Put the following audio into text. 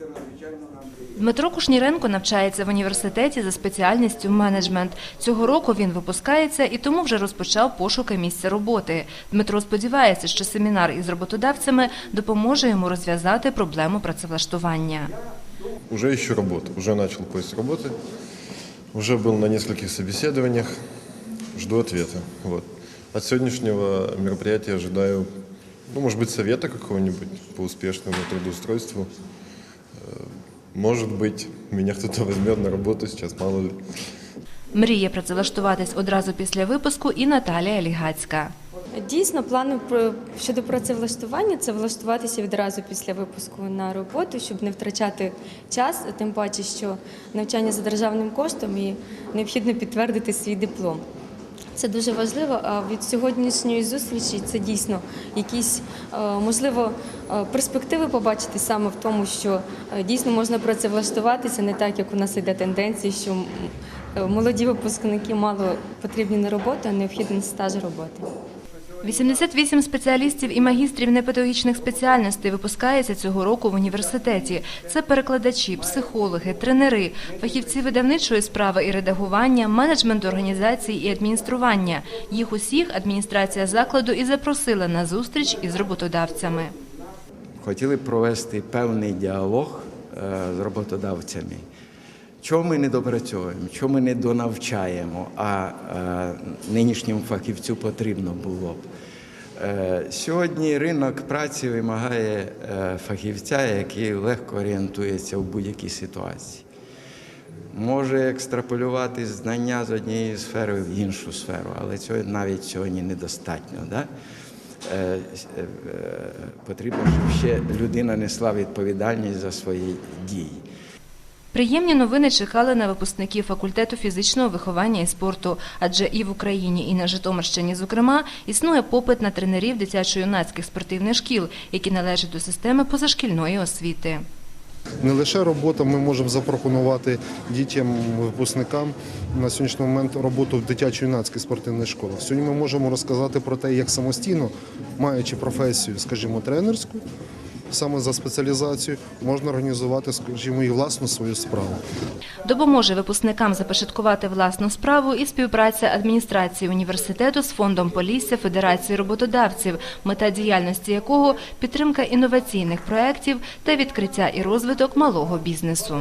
це надзвичайно нам приємно. Дмитро Кушніренко навчається в університеті за спеціальністю менеджмент. Цього року він випускається і тому вже розпочав пошуки місця роботи. Дмитро сподівається, що семінар із роботодавцями допоможе йому розв'язати проблему працевлаштування. Уже ищу работу, уже начал поиск работы, уже был на нескольких собеседованиях, жду ответа. Вот. От сегодняшнего мероприятия ожидаю, ну, может быть, совета какого-нибудь по успешному трудоустройству. Может быть, меня кто-то возьмет на работу сейчас, мало ли. Мріє працевлаштуватись одразу після випуску і Наталія Лігацька. Дійсно, плани про щодо працевлаштування це влаштуватися відразу після випуску на роботу, щоб не втрачати час, тим паче, що навчання за державним коштом і необхідно підтвердити свій диплом. Це дуже важливо. А від сьогоднішньої зустрічі це дійсно якісь е, можливо е, перспективи побачити саме в тому, що е, дійсно можна працевлаштуватися не так, як у нас йде тенденція, що молоді випускники мало потрібні на роботу, а необхідний стаж роботи. 88 спеціалістів і магістрів непедагогічних спеціальностей випускається цього року в університеті. Це перекладачі, психологи, тренери, фахівці видавничої справи і редагування, менеджмент організацій і адміністрування. Їх усіх адміністрація закладу і запросила на зустріч із роботодавцями. хотіли провести певний діалог е, з роботодавцями. Чого ми не допрацьовуємо, чого ми не донавчаємо, а нинішньому фахівцю потрібно було б. Е, Сьогодні ринок праці вимагає е, фахівця, який легко орієнтується в будь-якій ситуації. Може екстраполювати знання з однієї сфери в іншу сферу, але цього навіть сьогодні недостатньо. Да? Е, Потрібно, щоб ще людина несла відповідальність за свої дії. Приємні новини чекали на випускників факультету фізичного виховання і спорту, адже і в Україні, і на Житомирщині, зокрема, існує попит на тренерів дитячо-юнацьких спортивних шкіл, які належать до системи позашкільної освіти. Не лише робота, ми можемо запропонувати дітям, випускникам на сьогоднішній момент роботу в дитячо-юнацьких спортивних школах. Сьогодні ми можемо розказати про те, як самостійно, маючи професію, скажімо, тренерську, саме за спеціалізацією, можна організувати, скажімо, і власну свою справу. Допоможе випускникам започаткувати власну справу і співпраця адміністрації університету з фондом Полісся Федерації роботодавців, мета діяльності якого підтримка інноваційних проєктів та відкриття і розвиток малого бізнесу.